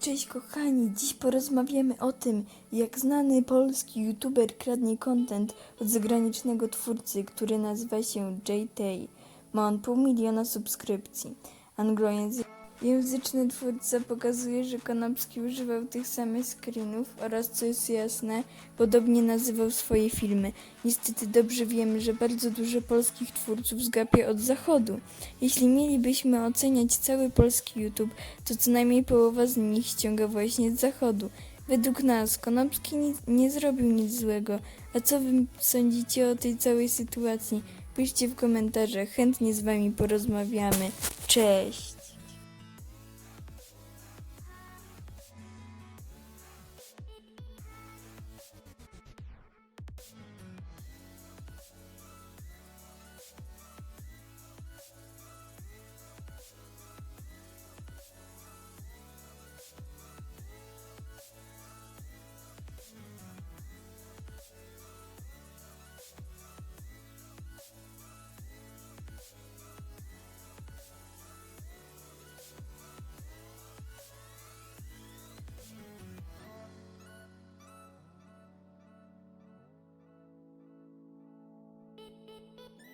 Cześć kochani, dziś porozmawiamy o tym, jak znany polski youtuber kradnie content od zagranicznego twórcy, który nazywa się JT. Ma on pół miliona subskrypcji. Anglojęzyczny twórca pokazuje, że Konopski używał tych samych screenów oraz, co jest jasne, podobnie nazywał swoje filmy. Niestety dobrze wiemy, że bardzo dużo polskich twórców zgapia od zachodu. Jeśli mielibyśmy oceniać cały polski YouTube, to co najmniej połowa z nich ściąga właśnie z zachodu. Według nas Konopski nie zrobił nic złego. A co wy sądzicie o tej całej sytuacji? Piszcie w komentarzach, chętnie z wami porozmawiamy. Cześć! Beep, beep, beep.